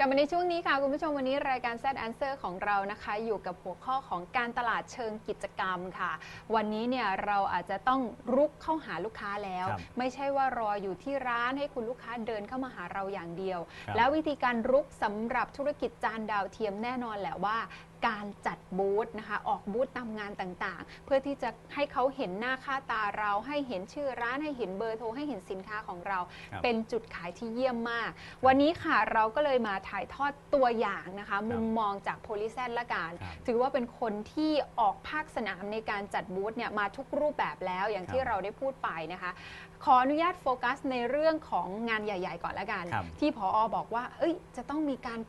กลับมาในช่วงนี้ค่ะ คุณผู้ชมวันนี้รายการ Z Answer ของเรานะคะ อยู่กับหัวข้อของการตลาดเชิงกิจกรรมค่ะ วันนี้เนี่ยเราอาจจะต้องรุกเข้าหาลูกค้าแล้ว ครับไม่ใช่ว่ารออยู่ที่ร้านให้คุณลูกค้าเดินเข้ามาหาเราอย่างเดียว ครับ แล้ววิธีการรุกสำหรับธุรกิจจานดาวเทียมแน่นอนแหละว่า การจัดบูธนะคะ ออกบูธตามงานต่างๆ เพื่อที่จะให้เขาเห็นหน้าค่าตาเราให้เห็นชื่อร้านให้เห็นเบอร์โทรให้เห็นสินค้าของเรา ครับเป็นจุดขายที่เยี่ยมมาก วันนี้ค่ะเราก็เลยมาถ่ายทอดตัวอย่างนะคะ มุมมองจากโพลิแซนละกันครับถือว่าเป็นคนที่ออกภาคสนามในการจัดบูธเนี่ยมาทุกรูปแบบแล้วอย่างที่ครับ เราได้พูดไปนะคะ ขออนุญาตโฟกัสในเรื่องของงานใหญ่ ๆ ก่อนละกัน ครับที่พออบอกว่า เอ้ย จะต้องมีการ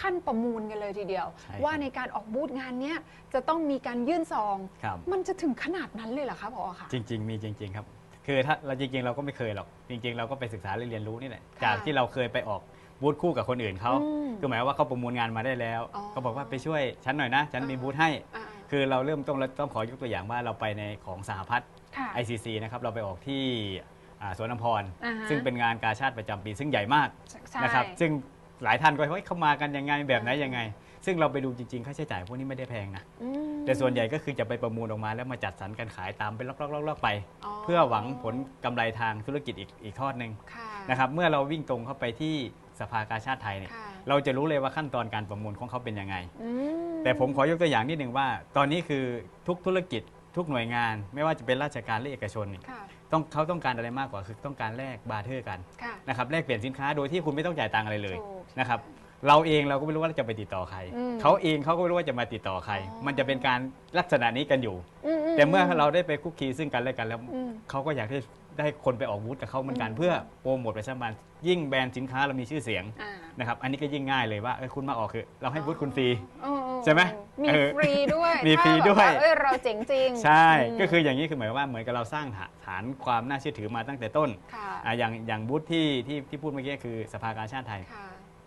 ขั้นประมูลกันเลยทีเดียว ใช่ครับว่าในการออกบูธงานเนี้ยจะต้องมีการยื่นซอง ครับ มันจะถึงขนาดนั้นเลยเหรอคะพอคะจริง ๆ มีจริง ๆ ครับ คือถ้าเราจริง ๆ เราก็ไม่เคยหรอก จริง ๆ เราก็ไปศึกษาเรียนรู้นี่แหละ ค่ะจากที่เราเคยไปออกบูธคู่กับคนอื่นเขา อืมคือหมายว่าเขาประมูลงานมาได้แล้วอ๋อเขาบอกว่าไปช่วยฉันหน่อยนะ ฉันมีอ่า บูธให้ อ่าคือเราเริ่มต้นเราต้องขอยกตัวอย่างว่าเราไปในของสหพัฒน์ ค่ะ ICC นะครับ เราไปออกที่อ่าสวนน้ำพร อ่าฮะ ซึ่งเป็นงานกาชาติประจำปีซึ่งใหญ่มากใช่ นะครับ ซึ่ง หลายท่านก็เฮ้ยเข้ามากันยังไงแบบไหนยังไง ซึ่งเราไปดูจริงๆค่าใช้จ่ายพวกนี้ไม่ได้แพงนะ อืมแต่ส่วนใหญ่ก็คือจะไปประมูลออกมาแล้วมาจัดสรรกันขายตามเป็นล็อกๆๆๆไป เพื่อหวังผลกำไรทางธุรกิจอีกอีกทอดหนึ่งค่ะนะครับเมื่อเราวิ่งตรงเข้าไปที่สภากาชาติไทยเนี่ยค่ะ เราจะรู้เลยว่าขั้นตอนการประมูลของเขาเป็นยังไง อืม แต่ผมขอยกตัวอย่างนิดหนึ่งว่า ตอนนี้คือทุกธุรกิจทุกหน่วยงาน ไม่ว่าจะเป็นราชการหรือเอกชนเนี่ย ค่ะ ต้องเขาต้องการอะไรมากกว่าคือต้องการแลกบาร์เทอร์กันค่ะ นะครับแลกเปลี่ยนสินค้าโดยที่คุณไม่ต้องจ่ายตังค์อะไรเลยถูกนะครับเราเองเราก็ไม่รู้ว่าจะไปติดต่อใครอืม เขาเองเขาก็ไม่รู้ว่าจะมาติดต่อใครอ๋อมันจะเป็นการลักษณะนี้กันอยู่ อืมแต่เมื่อเราได้ไปคุกคีซึ่งกันและกันแล้ว อืม เขาก็อยากได้ ได้คนไปออกบูธกับเขาเหมือนกันอืมเพื่อโปรโมทประชาสัมพันธ์ยิ่งแบรนด์สินค้าเรามีชื่อเสียงอ่า นะครับอันนี้ก็ยิ่งง่ายเลยว่าเอ้ยคุณมาออกคือเราให้บูธคุณฟรีอ๋อใช่ไหมมีเออฟรีด้วยมีฟรีถ้าแบบด้วยเอ้ยเราเจ๋งจริงใช่มก็คืออย่างนี้คือหมายว่าเหมือนกับเราสร้างฐานฐานความน่าเชื่อถือมาตั้งแต่ต้นค่ะ อะอย่างอย่างบูธที่ที่ที่พูดเมื่อกี้คือสภากาชาติไทย ค่ะ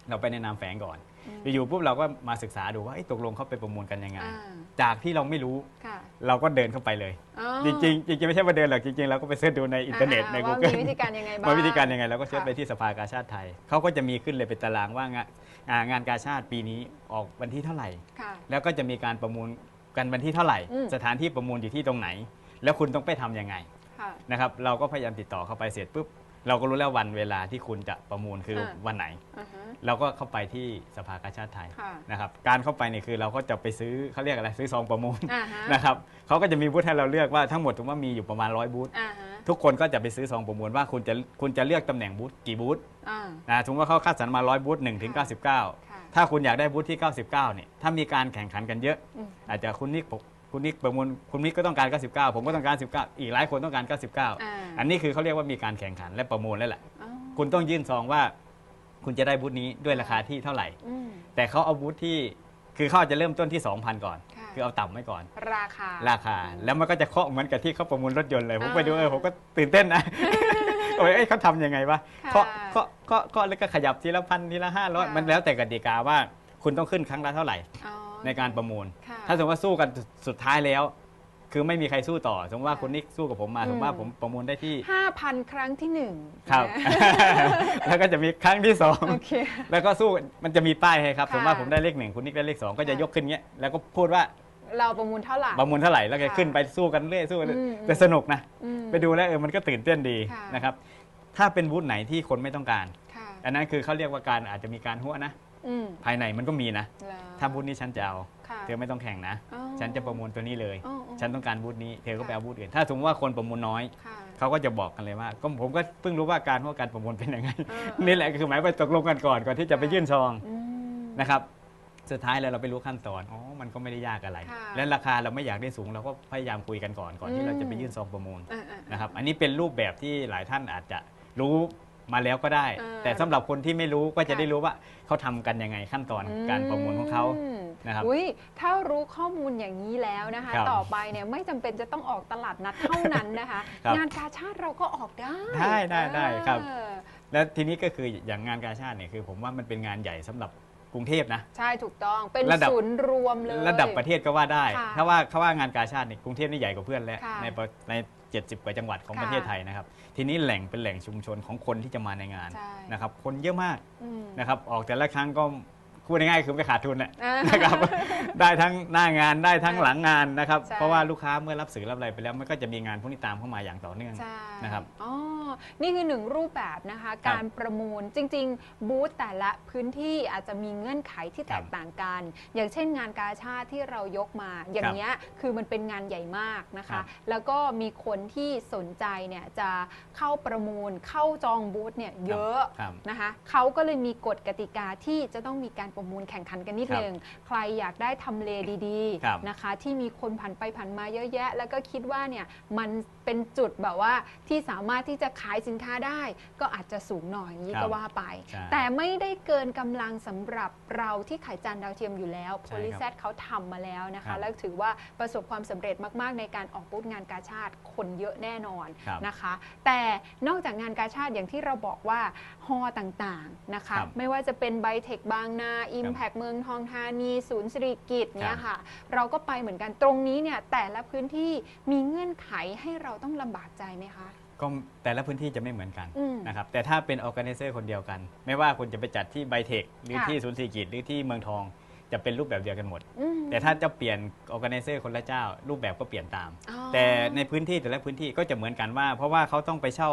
เราไปในนามแฝงก่อน อืมอยู่ๆปุ๊บเราก็มาศึกษาดูว่าเอ้ยตกลงเขาไปประมูลกันยังไง อ่า จากที่เราไม่รู้ ค่ะเราก็เดินเข้าไปเลย อ๋อจริงๆจริงๆไม่ใช่ว่าเดินหรอกจริง ๆ เราก็ไปเสิร์ชดูในอินเทอร์เน็ตในาว่า Google มีวิธีการยังไงบ้าง ว่าวิธีการยังไงเราก็เชิญค่ะ ไปที่สภากาชาติไทย เขาก็จะมีขึ้นเลยเป็นตารางว่างานอ่างานกาชาติปีนี้ออกวันที่เท่าไหร่ ค่ะ แล้วก็จะมีการประมูลกันวันที่เท่าไหร่ อืม สถานที่ประมูลอยู่ที่ตรงไหน แล้วคุณต้องไปทำยังไงค่ะ นะครับ เราก็พยายามติดต่อเข้าไปเสร็จปุ๊บ เราก็รู้แล้ววันเวลาที่คุณจะประมูลคืออา วันไหนอ่าฮะเราก็เข้าไปที่สภากาชาติไทยค่ะนะครับการเข้าไปเนี่ยคือเราก็จะไปซื้อเขาเรียกอะไรซื้อซองประมูลอ่าฮะ นะครับเขาก็จะมีบูธให้เราเลือกว่าทั้งหมดถือว่ามีอยู่ประมาณร้อยบูธอ่าฮะทุกคนก็จะไปซื้อซองประมูลว่าคุณจะคุณจะเลือกตำแหน่งบูธกี่บูธอ่า นะสมมติว่าเขาคัดสรรมา100บูธ1ถึงค่ะ99ค่ะ ถ้าคุณอยากได้บูธที่ 99เนี่ยถ้ามีการแข่งขันกันเยอะ อืม อาจจะคุณนิกผม คุณนิกประมูลคุณนิกก็ต้องการ 99 ผมก็ต้องการ 19 อีกหลายคนต้องการ 99อ่าอันนี้คือเขาเรียกว่ามีการแข่งขันและประมูลแล้วแหละอ๋อคุณต้องยื่นซองว่า คุณจะได้บูธนี้ด้วยราคาที่เท่าไหร่อืมแต่เขาเอาบูธที่คือเขาอาจจะเริ่มต้นที่ 2,000 ก่อนค่ะคือเอาต่ำไว้ก่อน ราคาราคา แล้วมันก็จะเคาะเหมือนกับที่เขาประมูลรถยนต์เลยผมไปดูอ่าเออผมก็ตื่นเต้นนะโอ้ยเอ้ยเขาทำยังไงวะค่ะเคาะเคาะเคาะเคาะแล้วก็ขยับทีละพันทีละห้าร้อยค่ะมันแล้วแต่กติกาว่าคุณต้องขึ้นครั้งละเท่าไหร่อ๋อ ในการประมูล ค่ะถ้าสมมติว่าสู้กันสุดท้ายแล้ว คือไม่มีใครสู้ต่อ สมมติว่าค่ะคุณนิกสู้กับผมมา อืม สมมติว่าผมประมูลได้ที่ห้าพันครั้งที่หนึ่งครับ นะ แล้วก็จะมีครั้งที่สอง โอเค แล้วก็สู้มันจะมีป้ายให้ครับ ค่ะสมมติว่าผมได้เลขหนึ่งคุณนิกได้เลขสองก็จะค่ะ ยกขึ้นเงี้ยแล้วก็พูดว่าเราประมูลเท่าไหร่ ประมูลเท่าไหร่แล้วก็ค่ะขึ้นไปสู้กันเรื่อยสู้กันเรื่อยอืม แต่สนุกนะ อืม ไปดูแล้วเออมันก็ตื่นเต้นดีค่ะ นะครับ ถ้าเป็นบูธไหนที่คนไม่ต้องการ ค่ะ อันนั้นคือเขาเรียกว่าการอาจจะมีการหัวนะ อืมภายในมันก็มีนะเหรอถ้าบูธนี้ฉันจะเอา ค่ะเธอไม่ต้องแข่งนะอ๋อฉันจะประมูลตัวนี้เลย อ๋ออ๋อ ฉันต้องการบูธนี้เธอก็ไปค่ะเอาบูธอื่น ถ้าสมมติว่าคนประมูลน้อย ค่ะ เขาก็จะบอกกันเลยว่าก็ผมก็เพิ่งรู้ว่าการหัวการประมูลเป็นยังไง เออนี่แหละคือหมายว่าตกลงกันก่อนก่อนที่จะไปยื่นซองอืม นะครับ สุดท้ายแล้วเราไปรู้ขั้นตอนอ๋อมันก็ไม่ได้ยากอะไร ค่ะและราคาเราไม่อยากได้สูงเราก็พยายามคุยกันก่อนก่อนอืที่ม เราจะไปยื่นซองประมูลอ่าอ่าอ่านะครับ อันนี้เป็นรูปแบบที่หลายท่านอาจจะรู้ มาแล้วก็ได้ เออ แต่สำหรับคนที่ไม่รู้ก็จะค่ะได้รู้ว่าเขาทำกันยังไงขั้นตอนการประมูลของเขาอืมนะครับ อุ้ยถ้ารู้ข้อมูลอย่างนี้แล้วนะคะ ครับต่อไปเนี่ยไม่จำเป็นจะต้องออกตลาดนัดเท่านั้นนะคะ ครับงานกาชาติเราก็ออกได้ได้ได้ได้ครับ เออแล้วทีนี้ก็คืออย่างงานกาชาติเนี่ยคือ ผมว่ามันเป็นงานใหญ่สำหรับกรุงเทพนะ ใช่ถูกต้องเป็นระดับ ศูนย์รวมเลย ระดับประเทศก็ว่าได้ ค่ะถ้าว่าเขาว่างานกาชาติเนี่ยกรุงเทพนี่ใหญ่กว่าเพื่อนแล้วค่ะ ในประใน 70กว่าจังหวัดของค่ะประเทศไทยนะครับ ทีนี้แหล่งเป็นแหล่งชุมชนของคนที่จะมาในงานใช่ นะครับ คนเยอะมากอืม นะครับ ออกแต่ละครั้งก็พูดง่ายๆคือไม่ขาดทุนแหละอ่า นะครับ ได้ทั้งหน้างานได้ทั้งหลังงานนะครับ ใช่ เพราะว่าลูกค้าเมื่อรับสื่อรับอะไรไปแล้วมันก็จะมีงานพวกนี้ตามเข้ามาอย่างต่อเนื่อง ใช่นะครับ อ๋อ นี่คือหนึ่งรูปแบบนะคะ การประมูลจริง ๆ บูธแต่ละพื้นที่อาจจะมีเงื่อนไขที่แตกต่างกัน อย่างเช่นงานกาชาติที่เรายกมา อย่างเนี้ยคือมันเป็นงานใหญ่มากนะครัคะบแล้วก็มีคนที่สนใจเนี่ยจะเข้าประมูลเข้าจองบูธเนี่ยเยอะครับนะคะเขาก็เลยมีกฎกติกาที่จะต้องมีการประมูลแข่งขันกันนิดครับนึงใครอยากได้ทำเลดีครับๆนะคะ ที่มีคนผ่านไปผ่านมาเยอะแยะ แล้วก็คิดว่าเนี่ยมันเป็นจุดแบบว่าที่สามารถที่จะขายสินค้าได้ก็อาจจะสูงหน่อยอย่างนี้ครับก็ว่าไป ใช่แต่ไม่ได้เกินกำลังสำหรับเราที่ขายจานดาวเทียมอยู่แล้วโพใช่ลิครับแซเขาทำมาแล้วนะครัคะ บแล้วถือว่าประสบความสำเร็จมากๆ ในการออกบูธงานกาชาติคนเยอะแน่นอนครับนะคะ แต่นอกจากงานกาชาติอย่างที่เราบอกว่าฮอต่างๆนะคะ ครับไม่ว่าจะเป็นไบเทคบางนา Impact เมืองทองธานีศูนย์สิริกิตเนี่ยค่ะ เราก็ไปเหมือนกันตรงนี้เนี่ยแต่ละพื้นที่มีเงื่อนไขให้เราต้องลำบากใจไหมคะ ก็แต่ละพื้นที่จะไม่เหมือนกันอืม นะครับแต่ถ้าเป็น o r g a n i z e r คนเดียวกัน ไม่ว่าคุณจะไปจัดที่ไบเทคหรือค่ะ ที่ศูนย์สีกิจหรือที่เมืองทองจะเป็นรูปแบบเดียวกันหมด อืม แต่ถ้าจะเปลี่ยน o r g a n i z e r คนละเจ้า รูปแบบก็เปลี่ยนตาม อ๋อ แต่ในพื้นที่แต่ละพื้นที่ก็จะเหมือนกันว่า เพราะว่าเขาต้องไปเช่า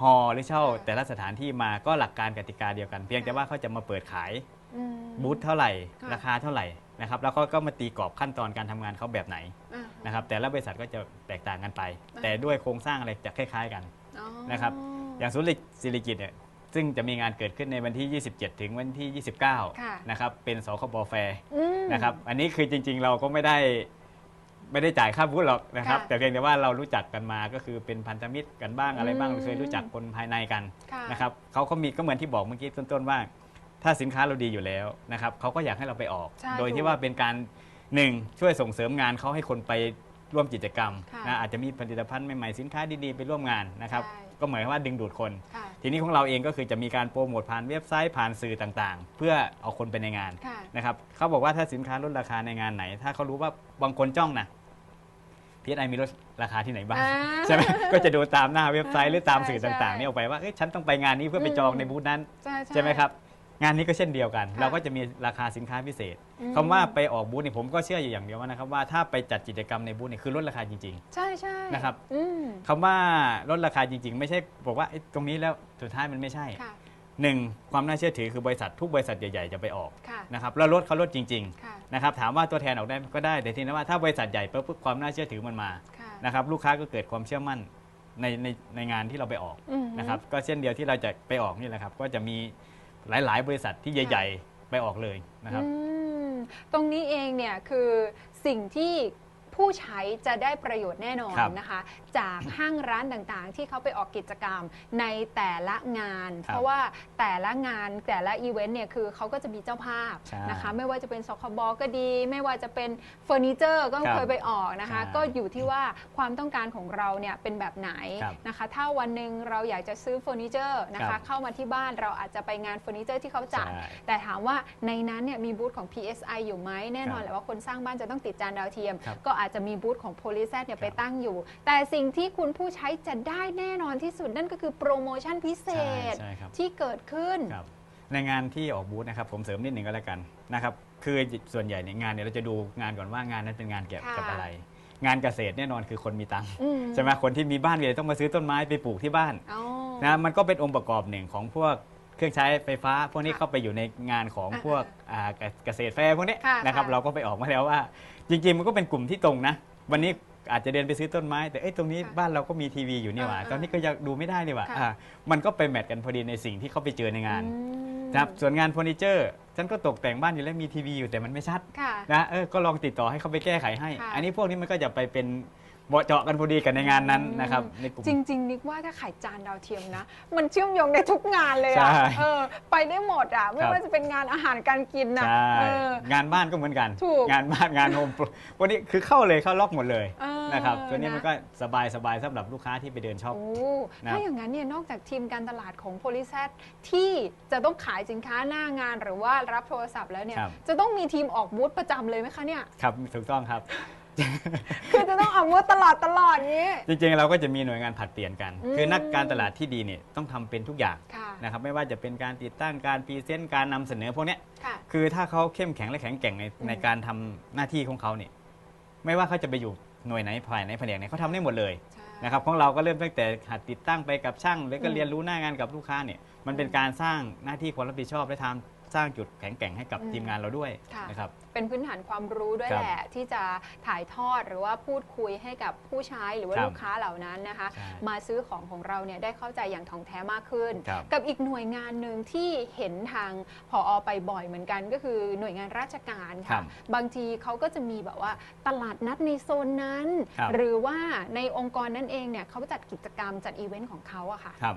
ฮอลล์หรือเช่าค่ะแต่ละสถานที่มาก็หลักการกติกาเดียวกัน เพียงแต่ว่าเขาจะมาเปิดขาย อืม บูธเท่าไหร่ ค่ะ ราคาเท่าไหร่ นะครับแล้วก็ก็มาตีกรอบขั้นตอนการทำงานเขาแบบไหนอ่านะครับแต่ละบริษัทก็จะแตกต่างกันไปอ่าแต่ด้วยโครงสร้างอะไรจะคล้ายๆกัน อ๋อนะครับ อย่างศูนย์สิริกิตเนี่ยซึ่งจะมีงานเกิดขึ้นในวันที่ 27 ถึงวันที่ ค่ะ 29นะครับเป็นสคบแฟร์ อืม นะครับ อันนี้คือจริงๆเราก็ไม่ได้ไม่ได้จ่ายค่าบูธหรอกนะครับ ค่ะ แต่เพียงแต่ว่าเรารู้จักกันมาก็คือเป็นพันธมิตรกันบ้างอะไรบ้างอืมเคยรู้จักคนภายในกันค่ะนะครับเขาก็มีก็เหมือนที่บอกเมื่อกี้ต้นๆว่า ถ้าสินค้าเราดีอยู่แล้วนะครับเขาก็อยากให้เราไปออก ใช่โดยถูที่กว่าเป็นการหนึ่งช่วยส่งเสริมงานเขาให้คนไปร่วมกิจกรรมค่ะนะอาจจะมีผลิตภัณฑ์ใหม่ๆสินค้าดีๆไปร่วมงานนะครับใช่ ก็เหมือนกับว่าดึงดูดคน ค่ะ ทีนี้ของเราเองก็คือจะมีการโปรโมทผ่านเว็บไซต์ผ่านสื่อต่างๆ เพื่อเอาคนไปในงานค่ะ นะครับเขาบอกว่าถ้าสินค้าลดราคาในงานไหน ถ้าเขารู้ว่าบางคนจ้องนะพีไอมีลดราคาที่ไหนบ้างอ่าใช่ไหมก็จะดูตามหน้าเว็บไซต์หรือตามสื่อใช่ต่างๆนี่ออกไปว่าเอ้ยฉันต้องไปงานนี้เพื่อไปจองในบูธนั้น ใช่ใช่ไหมครับ งานนี้ก็เช่นเดียวกันค่ะเราก็จะมีราคาสินค้าพิเศษ อืมคำว่าไปออกบูธนี่ผมก็เชื่ออยู่อย่างเดียวว่านะครับว่าถ้าไปจัดกิจกรรมในบูธนี่คือลดราคาจริง ใช่ใช่นะครับ อืมๆคำว่าลดราคาจริง ๆ ไม่ใช่บอกว่าเอ้ยตรงนี้แล้วสุดท้ายมันไม่ใช่ค่ะ หนึ่งความน่าเชื่อถือคือบริษัททุกบริษัทใหญ่ๆจะไปออกค่ะ นะครับแล้วลดเขาลดจริงค่ะ ๆนะครับถามว่าตัวแทนออกได้ก็ได้แต่ทีนี้ว่าถ้าบริษัทใหญ่ปุ๊บความน่าเชื่อถือมันมา ค่ะนะครับลูกค้าก็เกิดความเชื่อมั่นในในในงานที่เราไปออกอืม นะครับก็เช่นเดียวที่เราจะไปออกนี่แหละครับ ก็จะมี หลาย ๆ บริษัทที่ใหญ่ ๆ ไปออกเลยนะครับ อืมตรงนี้เองเนี่ยคือสิ่งที่ ผู้ใช้จะได้ประโยชน์แน่นอนครับนะคะ จากห้างร้านต่างๆ ที่เขาไปออกกิจกรรมในแต่ละงาน ครับเพราะว่าแต่ละงานแต่ละอีเวนต์เนี่ยคือเขาก็จะมีเจ้าภาพใช่นะคะไม่ว่าจะเป็นสคบก็ดี ไม่ว่าจะเป็นเฟอร์นิเจอร์ก็ครับเคยไปออกนะคะ ใช่ก็อยู่ที่ว่าความต้องการของเราเนี่ยเป็นแบบไหนครับนะคะ ถ้าวันหนึ่งเราอยากจะซื้อเฟอร์นิเจอร์นะครัคะ บเข้ามาที่บ้านเราอาจจะไปงานเฟอร์นิเจอร์ที่เขาจัด ใช่ แต่ถามว่าในนั้นเนี่ยมีบูธของ PSI อยู่ไหมแน่นอนครับแหละว่าคนสร้างบ้านจะต้องติดจานดาวเทียม ครับก็อาจจะมีบูธของ p o l y z เนี่ยครับไปตั้งอยู่ แต่สิ่งที่คุณผู้ใช้จะได้แน่นอนที่สุดนั่นก็คือโปรโมชั่นพิเศใช่ษใช่ครับ ที่เกิดขึ้น ครับในงานที่ออกบูธนะครับผมเสริมนิดหนึ่งก็แล้วกันนะครับคือส่วนใหญ่เนี่ยงานเนี่ยเราจะดูงานก่อนว่างานนั้นเป็นงานเกี่ยวกับค่ะอะไร งานเกษตรแน่นอนคือคนมีตังค์อืใช่ไหมคนที่มีบ้านเลยต้องมาซื้อต้นไม้ไปปลูกที่บ้านอ๋อ นะมันก็เป็นองค์ประกอบหนึ่งของพวก เครื่องใช้ไฟฟ้า พวกนี้ค่ะเข้าไปอยู่ในงานของอ่าพวกอ่าเกษตรแฟร์พวกนี้ค่ะนะครับค่ะ เราก็ไปออกมาแล้วว่า จริง ๆ มันก็เป็นกลุ่มที่ตรงนะ วันนี้อาจจะเดินไปซื้อต้นไม้ แต่เอ้ยตรงนี้ค่ะบ้านเราก็มีทีวีอยู่นี่หว่าอ่าตอนนี้ก็ยังดูไม่ได้นี่หว่าค่ะ อ่ามันก็ไปแมทกันพอดีในสิ่งที่เขาไปเจอในงานอืมนะครับส่วนงานเฟอร์นิเจอร์ฉันก็ตกแต่งบ้านอยู่แล้วมีทีวีอยู่แต่มันไม่ชัด ค่ะ นะเออก็ลองติดต่อให้เขาไปแก้ไขให้ ค่ะอันนี้พวกนี้มันก็จะไปเป็น เหมาะเจาะกันพอดีกันในงานนั้นนะครับในกลุ่ม จริง ๆ นิกว่าถ้าขายจานดาวเทียมนะ มันเชื่อมโยงในทุกงานเลยใช่อะเออ ไปได้หมดอะไม่ครับว่าจะเป็นงานอาหารการกินนะใช่เออ งานบ้านก็เหมือนกัน ถูกงานบ้านงานโฮมโปรวันนี้คือเข้าเลยเข้าล็อกหมดเลยเออนะครับตัวนี้นะ มันก็สบายสบายสำหรับลูกค้าที่ไปเดินช็อป โอ้นะ ถ้าอย่างนั้นเนี่ยนอกจากทีมการตลาดของโพลิ z ซที่จะต้องขายสินค้าหน้างานหรือว่ารับโทรศัพท์แล้วเนี่ยครับจะต้องมีทีมออกบูธประจำเลยไหมคะเนี่ย ครับถูกต้องครับ คือจะต้องออกบูธตลอดตลอดอย่างนี้ จริงๆ เราก็จะมีหน่วยงานผลัดเปลี่ยนกัน อืมคือนักการตลาดที่ดีเนี่ยต้องทำเป็นทุกอย่างค่ะ นะครับไม่ว่าจะเป็นการติดตั้งการพรีเซนต์การนำเสนอพวกเนี้ยค่ะ คือถ้าเขาเข้มแข็งและแข็งแกร่งในอืมในการทำหน้าที่ของเขาเนี่ยไม่ว่าเขาจะไปอยู่หน่วยไหนฝ่ายไหนแผนกไหนเขาทำได้หมดเลยใช่ นะครับของเราก็เริ่มตั้งแต่หัดติดตั้งไปกับช่างหรือก็อืม เรียนรู้หน้างานกับลูกค้าเนี่ยมันเป็นการสร้างหน้าที่ความรับผิดชอบและทำ สร้างจุดแข็งแกร่งให้กับอืมทีมงานเราด้วยค่ะ นะครับ เป็นพื้นฐานความรู้ด้วยครับแหละที่จะถ่ายทอดหรือว่าพูดคุยให้กับผู้ใช้หรือว่าครับลูกค้าเหล่านั้นนะคะ ใช่มาซื้อของของเราเนี่ยได้เข้าใจอย่างถ่องแท้มากขึ้น ครับกับอีกหน่วยงานหนึ่งที่เห็นทางผอไปบ่อยเหมือนกัน ก็คือหน่วยงานราชการครัค่ะ บบางทีเขาก็จะมีแบบว่าตลาดนัดในโซนนั้น ครับ หรือว่าในองค์กรนั่นเองเนี่ยเขาจัดกิจกรรมจัดอีเวนต์ของเขาอะค่ะครับ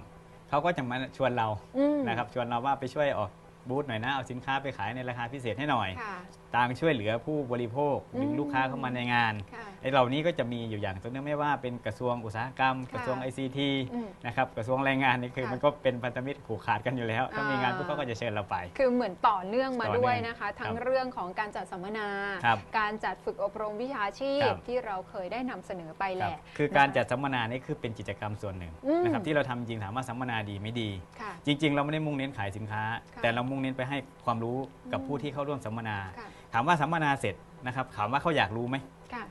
เขาก็จะมาชวนเราอืม นะครับชวนเราว่าไปช่วยออก บูธหน่อยนะ เอาสินค้าไปขายในราคาพิเศษให้หน่อย ค่ะต่างช่วยเหลือผู้บริโภคดึงอืม ลูกค้าเข้ามาในงานค่ะ ไอ้เหล่านี้ก็จะมีอยู่อย่างตัวนึงไม่ว่าเป็นกระทรวงอุตสาหกรรมค่ะกระทรวง ICT อืม นะครับกระทรวงแรงงานนี่คือค่ะมันก็เป็นพันธมิตรผูกขาดกันอยู่แล้ว ถ้ามีงานอ่าพวกเขาก็จะเชิญเราไป คือเหมือนต่อเนื่องมาต่อเนื่องด้วยนะคะ ทั้งครับเรื่องของการจัดสัมมนา ครับการจัดฝึกอบรมวิชาชีคพรับ ที่เราเคยได้นำเสนอไปแหครับละ คือการจัดสัมมนานี่คือเป็นกิจกรรมส่วนหนึ่งอืม นะครับที่เราทำจริงถามว่าสัมมนาดีไม่ดี ค่ะ จริง ๆ เราไม่ได้มุ่งเน้นขายสินค้า ค่ะ แต่เรามุ่งเน้นไปให้ความรู้กับอืมผู้ที่เข้าร่วมสัมมนา ค่ะ ถามว่าสัมมนาเสร็จนะครับ ถามว่าเขาอยากรู้ไหม ค่ะ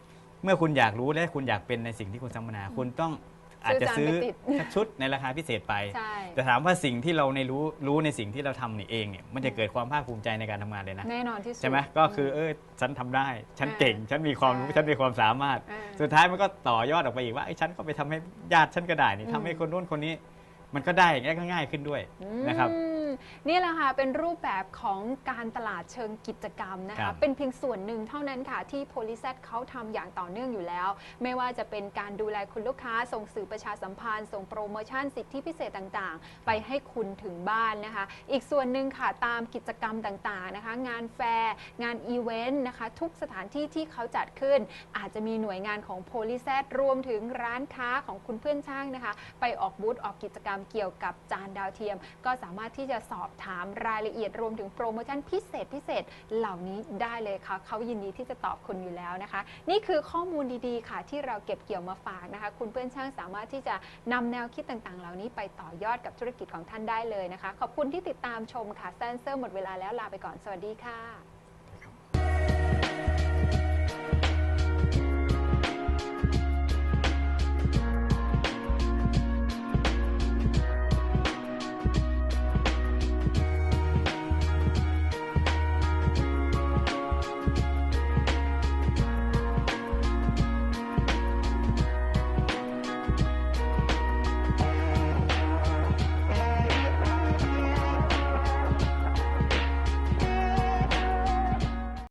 เมื่อคุณอยากรู้และคุณอยากเป็นในสิ่งที่คุณสัมมนา คุณต้องอาจจะซื้ซื้ออจานไปติด สักชุดในราคาพิเศษไป ใช่ แต่ถามว่าสิ่งที่เราในรู้รู้ในสิ่งที่เราทำนี่เองเนี่ยมันจะเกิดความภาคภูมิใจในการทำงานเลยนะ แน่นอนที่สุด ใช่ไหมก็คือเออฉันทำได้ ฉันเก่ง ฉันมีความรู้ ใช่ ฉันมีความสามารถ อ่า สุดท้ายมันก็ต่อยอดออกไปอีกว่าไอ้ฉันก็ไปทำให้ญาติฉันก็ได้นี่อืม ทำให้คนนู้นคนนี้ มันก็ได้อย่างนี้ก็ง่ายขึ้นด้วยนะครับ อืม นี่แหละค่ะเป็นรูปแบบของการตลาดเชิงกิจกรรมนะครัคะบเป็นเพียงส่วนหนึ่งเท่านั้นค่ะที่ p o l y z เขาทำอย่างต่อเนื่องอยู่แล้ว ไม่ว่าจะเป็นการดูแลคุณลูกค้า ส่งสื่อประชาสัมพันธ์ ส่งโปรโมชั่นสิทธิพิเศษต่างๆ ไปให้คุณถึงบ้านนะคะ อีกส่วนหนึ่งค่ะตามกิจกรรมต่างๆนะคะ งานแฟร์ งานอีเวนต์นะคะ ทุกสถานที่ที่เขาจัดขึ้น อาจจะมีหน่วยงานของ p o l y z รวมถึงร้านค้าของคุณเพื่อนช่างนะคะ ไปออกบูธออกกิจกรรมเกี่ยวกับจานดาวเทียม ก็สามารถที่จะสอบถามรายละเอียดรวมถึงโปรโมชั่นพิเศษพิเศษเหล่านี้ได้เลยค่ะ เขายินดีที่จะตอบคุณอยู่แล้วนะคะ นี่คือข้อมูลดีๆ ค่ะ ที่เราเก็บเกี่ยวมาฝากนะคะ คุณเพื่อนช่างสามารถที่จะนำแนวคิดต่างๆ เหล่านี้ไปต่อยอดกับธุรกิจของท่านได้เลยนะคะ ขอบคุณที่ติดตามชมค่ะแซนเซอร์หมดเวลาแล้วลาไปก่อนสวัสดีค่ะ